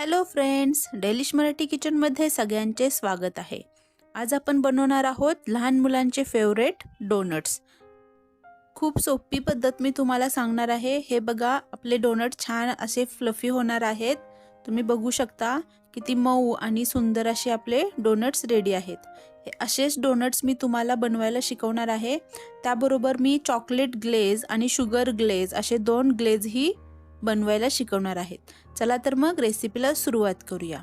Hello friends delish Marathi किचनमध्ये सगळ्यांचे स्वागत आहे. आज आपण बनवणार आहोत लहान मुलांचे फेवरेट डोनट्स खूप सोपी पद्धत मी तुम्हाला सांगणार आहे. हे बघा आपले डोनट छान असे फ्लफी होणार आहेत. तुम्ही बघू शकता किती मऊ आणि सुंदर असे आपले डोनट्स रेडी आहेत. हे असेच डोनट्स मी तुम्हाला बनवायला शिकवणार आहे. त्याबरोबर मी चॉकलेट ग्लेज आणि शुगर ग्लेज असे दोन ग्लेजही बनवायला शिकवणार आहेत. चला तर मग रेसिपीला सुरुवात करूया.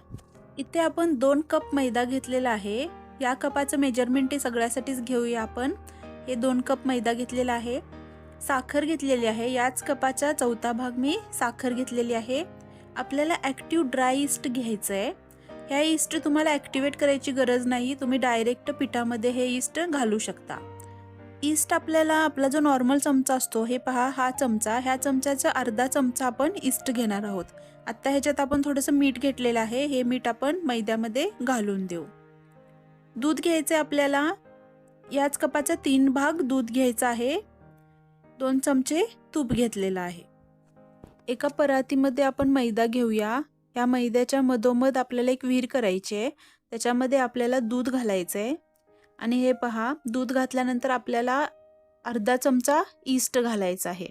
इथे आपण दोन कप मैदा घेतलेला आहे. या कपाचं मेजरमेंट हे सगळ्यासाठीच घेऊया आपण. हे दोन कप मैदा घेतलेला आहे. साखर घेतलेली आहे. याच कपाचा चौथा भाग मी साखर घेतलेली आहे. आपल्याला ॲक्टिव्ह ड्राय इस्ट घ्यायचं आहे ह्या इस्ट तुम्हाला ॲक्टिवेट करायची गरज नाही. तुम्ही डायरेक्ट पिठामध्ये हे इस्ट घालू शकता. ईस्ट आपल्याला आपला जो नॉर्मल चमचा असतो हे पहा हा चमचा ह्या चमच्याचा अर्धा चमचा आपण ईस्ट घेणार आहोत. आत्ता ह्याच्यात आपण थोडंसं मीठ घेतलेलं आहे हे मीठ आपण मैद्यामध्ये घालून देऊ. दूध घ्यायचं आहे आपल्याला याच कपाचा तीन भाग दूध घ्यायचा आहे दोन चमचे तूप घेतलेलं आहे. एका परातीमध्ये आपण मैदा घेऊया. या मैद्याच्या मधोमध आपल्याला एक विहीर करायची आहे त्याच्यामध्ये आपल्याला दूध घालायचं आहे आणि हे पहा दूध घातल्यानंतर आपल्याला अर्धा चमचा ईस्ट घालायचा आहे.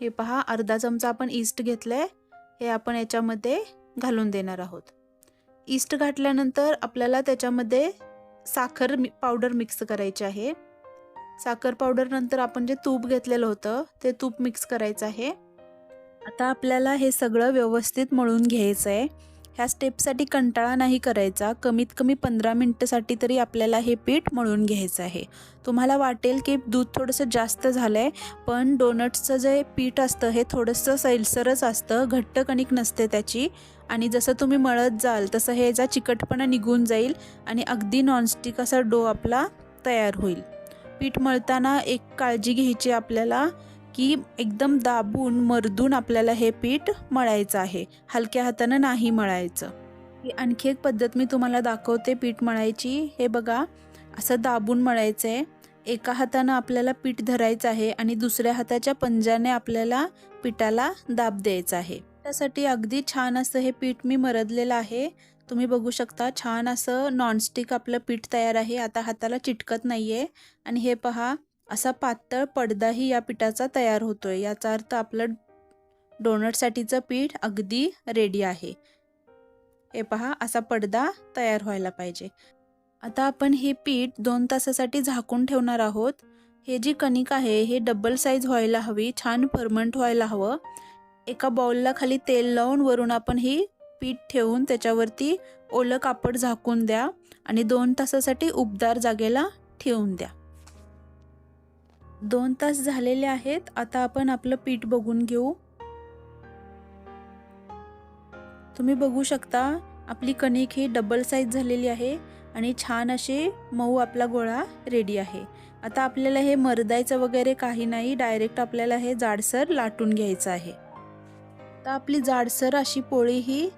हे पहा अर्धा चमचा आपण ईस्ट घेतलं आहे हे आपण याच्यामध्ये घालून देणार आहोत. ईस्ट घातल्यानंतर आपल्याला त्याच्यामध्ये साखर मि पावडर मिक्स करायची आहे. साखर पावडर नंतर आपण जे तूप घेतलेलं होतं ते तूप मिक्स करायचं आहे. आता आपल्याला हे सगळं व्यवस्थित मळून घ्यायचं आहे ह्या स्टेपसाठी कंटाळा नाही करायचा. कमीत कमी पंधरा मिनटंसाठी तरी आपल्याला हे पीठ मळून घ्यायचं आहे. तुम्हाला वाटेल की दूध थोडंसं जास्त झालं आहे पण डोनट्सचं जे पीठ असतं हे थोडंसं सैलसरच असतं घट्ट कणिक नसते त्याची. आणि जसं तुम्ही मळत जाल तसं हे याचा चिकटपणा निघून जाईल आणि अगदी नॉनस्टिक असा डो आपला तयार होईल. पीठ मळताना एक काळजी घ्यायची आपल्याला. की एकदम दाबून मर्दून आपल्याला हे पीठ मळायचं आहे. हलक्या हातानं नाही मळायचं. ही आणखी एक पद्धत मी तुम्हाला दाखवते पीठ मळायची. हे बघा असं दाबून मळायचं आहे एका हातानं आपल्याला पीठ धरायचं आहे आणि दुसऱ्या हाताच्या पंजाने आपल्याला पिठाला दाब द्यायचा आहे. त्यासाठी अगदी छान असं हे पीठ मी मरदलेलं आहे. तुम्ही बघू शकता छान असं नॉनस्टिक आपलं पीठ तयार आहे. आता हाताला चिटकत नाही आहे आणि हे पहा असा पातळ पडदाही या पिठाचा तयार होतोय. याचा अर्थ आपलं डोनटसाठीचं पीठ अगदी रेडी आहे. हे पहा असा पडदा तयार व्हायला पाहिजे. आता आपण हे पीठ दोन तासासाठी झाकून ठेवणार आहोत. हे जी कणिक आहे हे डबल साईज व्हायला हवी छान फर्मंट व्हायला हवं. एका बाउलला खाली तेल लावून वरून आपण ही पीठ ठेवून त्याच्यावरती ओलं कापड झाकून द्या आणि दोन तासासाठी उबदार जागेला ठेवून द्या. दोन तास झालेले आहेत आता आपण आपलं पीठ बघून घेऊ. तुम्ही बघू शकता आपली कणिक ही डबल साईज झालेली आहे आणि छान असे मऊ आपला गोळा रेडी आहे. आता आपल्याला हे मरदायचं वगैरे काही नाही डायरेक्ट आपल्याला हे जाडसर लाटून घ्यायचं आहे. तर आपली जाडसर अशी पोळी ही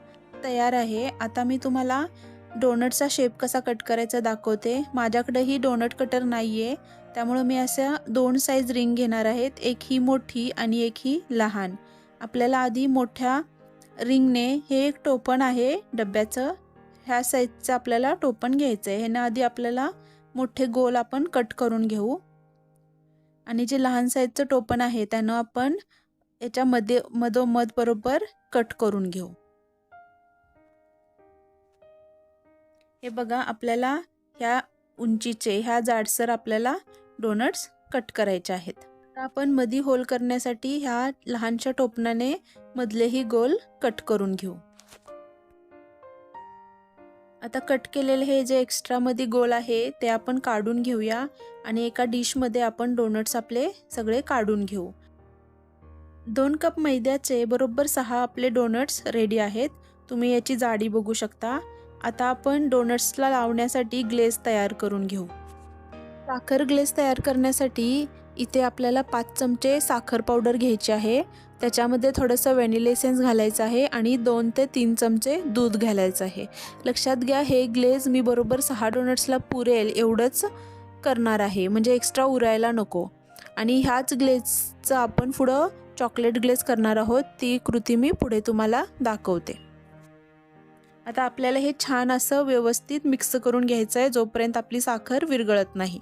तयार आहे. आता मी तुम्हाला डोनटचा शेप कसा कट करायचा दाखवते. माझ्याकडे ही डोनट कटर नाही आहे त्यामुळं मी अशा दोन साईज रिंग घेणार आहेत. एक ही मोठी आणि एक ही लहान. आपल्याला आधी मोठ्या रिंगने हे एक टोपण आहे. डब्याचं. ह्या साईजचं आपल्याला टोपण घ्यायचं आहे ह्यानं आधी आपल्याला मोठे गोल आपण कट करून घेऊ. आणि जे लहान साईजचं टोपण आहे त्यानं आपण याच्यामध्ये मधोमध बरोबर कट करून घेऊ. हे बघा आपल्याला ह्या उंचीचे ह्या जाडसर आपल्याला डोनट्स कट करायचे आहेत. आपण मधी होल करण्यासाठी ह्या लहानशा टोपणाने मधलेही गोल कट करून घेऊ. आता कट केलेले हे जे एक्स्ट्रामध्ये गोल आहे ते आपण काढून घेऊया आणि एका डिशमध्ये आपण डोनट्स आपले सगळे काढून घेऊ. दोन कप मैद्याचे बरोबर सहा आपले डोनट्स रेडी आहेत. तुम्ही याची जाडी बघू शकता. आता आपण डोनट्सला लावण्यासाठी ग्लेज तयार करून घेऊ. साखर ग्लेज तयार करण्यासाठी इथे आपल्याला पाच चमचे साखर पावडर घ्यायची आहे. त्याच्यामध्ये थोडंसं व्हॅनिलेसेन्स घालायचं आहे आणि दोन ते तीन चमचे दूध घालायचं आहे. लक्षात घ्या हे ग्लेज मी बरोबर सहा डोनट्सला पुरेल एवढंच करणार आहे. म्हणजे एक्स्ट्रा उरायला नको. आणि ह्याच ग्लेजचं आपण पुढं चॉकलेट ग्लेज करणार आहोत. ती कृती मी पुढे तुम्हाला दाखवते. आता आपल्याला हे छान असं व्यवस्थित मिक्स करून घ्यायचं आहे जोपर्यंत आपली साखर विरघळत नाही.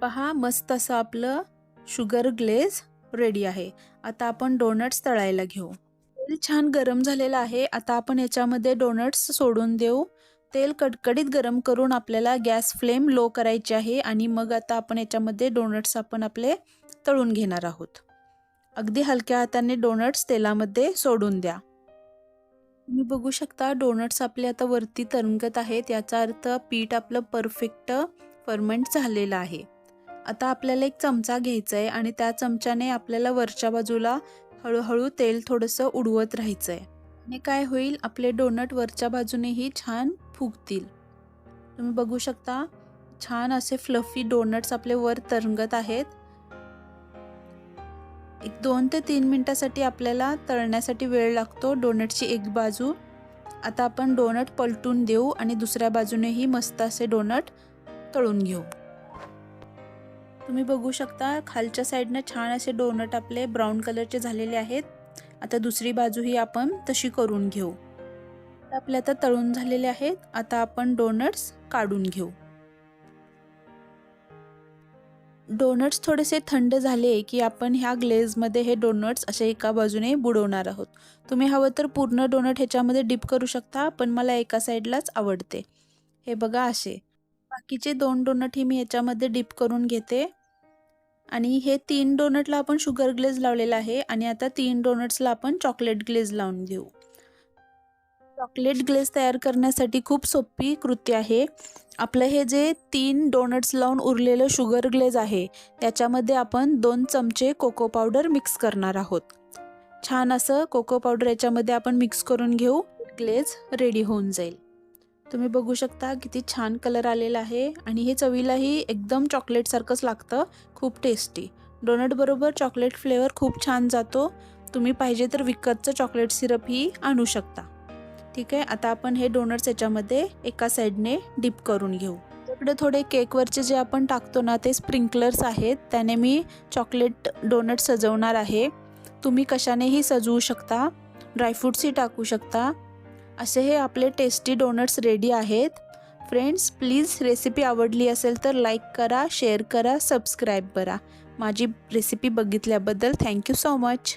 पहा मस्त असं आपलं शुगर ग्लेज रेडी आहे. आता आपण डोनट्स तळायला घेऊ. तेल छान गरम झालेलं आहे. आता आपण याच्यामध्ये डोनट्स सोडून देऊ. तेल कडकडीत गरम करून आपल्याला गॅस फ्लेम लो करायची आहे आणि मग आता आपण याच्यामध्ये डोनट्स आपण आपले तळून घेणार आहोत. अगदी हलक्या हाताने डोनट्स तेलामध्ये सोडून द्या. तुम्ही बघू शकता डोनट्स आपले आता वरती तरंगत आहेत. याचा अर्थ पीठ आपलं परफेक्ट फर्मेंट झालेलं आहे. आता आपल्याला एक चमचा घ्यायचा आहे आणि त्या चमच्याने आपल्याला वरच्या बाजूला हळूहळू तेल थोडंसं उडवत राहायचं आहे आणि काय होईल? आपले डोनट वरच्या बाजूनेही छान फुगतील. तुम्ही बघू शकता छान असे फ्लफी डोनट्स आपले वर तरंगत आहेत. एक दोन ते तीन मिनटासाठी आपल्याला तळण्यासाठी वेळ लागतो. डोनटची एक बाजू. आता आपण डोनट पलटून देऊ आणि दुसऱ्या बाजूनेही मस्त असे डोनट तळून घेऊ. तुम्ही बघू शकता खालच्या साईडनं छान असे डोनट आपले ब्राऊन कलरचे झालेले आहेत. आता दुसरी बाजूही आपण तशी करून घेऊ. आपले आता तळून झालेले आहेत. आता आपण डोनट्स काढून घेऊ. डोनट्स थोडेसे थंड झाले की आपण ह्या ग्लेजमध्ये हे डोनट्स असे एका बाजूने बुडवणार आहोत. तुम्ही हवं तर पूर्ण डोनट ह्याच्यामध्ये डिप करू शकता पण मला एका साईडलाच आवडते. हे बघा असे. बाकीचे दोन डोनट ही मी याच्यामध्ये डिप करून घेते. आणि हे तीन डोनटला आपण शुगर ग्लेज लावलेला आहे आणि आता तीन डोनट्सला आपण चॉकलेट ग्लेज लावून घेऊ. चॉकलेट ग्लेज तयार करण्यासाठी खूप सोपी कृती आहे. आपलं हे जे तीन डोनट्स लावून उरलेलं शुगर ग्लेज आहे त्याच्यामध्ये आपण दोन चमचे कोको पावडर मिक्स करणार आहोत. छान असं कोको पावडर याच्यामध्ये आपण मिक्स करून घेऊ ग्लेज रेडी होऊन जाईल. तुम्ही बघू शकता किती छान कलर आलेला आहे आणि हे चवीलाही एकदम चॉकलेटसारखंच लागतं खूप टेस्टी. डोनटबरोबर चॉकलेट फ्लेवर खूप छान जातो तुम्ही पाहिजे तर विकतचं चॉकलेट सिरपही आणू शकता. ठीक आहे? आता आपण हे डोनट्स याच्यामध्ये एका साईडने डिप करून घेऊ. इकडे थोडे केकवरचे जे आपण टाकतो ना ते स्प्रिंकलर्स आहेत. त्याने मी चॉकलेट डोनट सजवणार आहे. तुम्ही कशानेही सजवू शकता ड्रायफ्रूट्सही टाकू शकता. असे हे आपले टेस्टी डोनट्स रेडी आहेत. फ्रेंड्स प्लीज रेसिपी आवडली असेल तर लाईक करा शेअर करा सबस्क्राईब करा. माझी रेसिपी बघितल्याबद्दल थँक्यू सो मच.